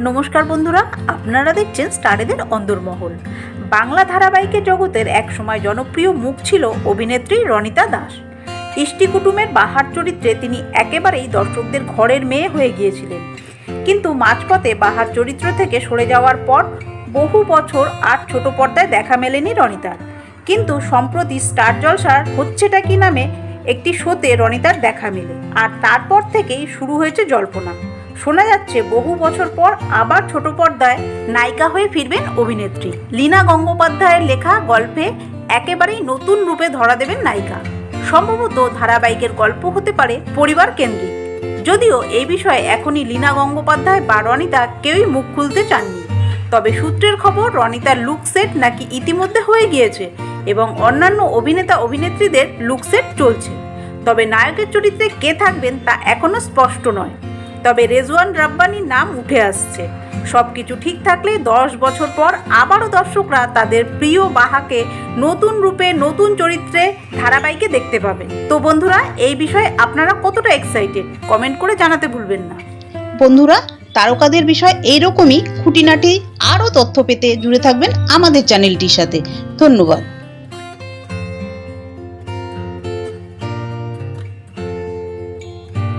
নমস্কার বন্ধুরা, আপনারা দেখছেন স্টারেদের অন্দরমহল। বাংলা ধারাবাহিকের জগতের একসময় জনপ্রিয় মুখ ছিল অভিনেত্রী রনিতা দাস। ইষ্টি কুটুমের বাহার চরিত্রে তিনি একেবারেই দর্শকদের ঘরের মেয়ে হয়ে গিয়েছিলেন। কিন্তু মাঝপথে বাহার চরিত্র থেকে সরে যাওয়ার পর বহু বছর আর ছোট পর্দায় দেখা মেলেনি রনিতার। কিন্তু সম্প্রতি স্টার জলসার হচ্ছেটা কি নামে একটি শোতে রনিতার দেখা মেলে। আর তারপর থেকেই শুরু হয়েছে জল্পনা। শোনা যাচ্ছে বহু বছর পর আবার ছোট পর্দায় নায়িকা হয়ে ফিরবেন অভিনেত্রী। লীনা গঙ্গোপাধ্যায়ের লেখা গল্পে একেবারেই নতুন রূপে ধরা দেবেন নায়িকা। সম্ভবত ধারাবাহিকের গল্প হতে পারে পরিবার কেন্দ্রিক। যদিও এই বিষয়ে এখনই লীনা গঙ্গোপাধ্যায় বা রনিতা কেউই মুখ খুলতে চাননি। তবে সূত্রের খবর, রনিতার লুক সেট নাকি ইতিমধ্যে হয়ে গিয়েছে এবং অন্যান্য অভিনেতা অভিনেত্রীদের লুক সেট চলছে। তবে নায়কের চরিত্রে কে থাকবেন তা এখনও স্পষ্ট নয়। তবে রেজওয়ান রাব্বানির নাম উঠে আসছে। সব কিছু ঠিক থাকলে দশ বছর পর আবারও দর্শকরা তাদের প্রিয় বাহাকে নতুন রূপে, নতুন চরিত্রে ধারাবাহিকে দেখতে পাবেন তো বন্ধুরা, এই বিষয়ে আপনারা কতটা এক্সাইটেড কমেন্ট করে জানাতে ভুলবেন না। বন্ধুরা, তারকাদের বিষয় এইরকমই। খুঁটিনাটি আরও তথ্য পেতে জুড়ে থাকবেন আমাদের চ্যানেলটির সাথে। ধন্যবাদ।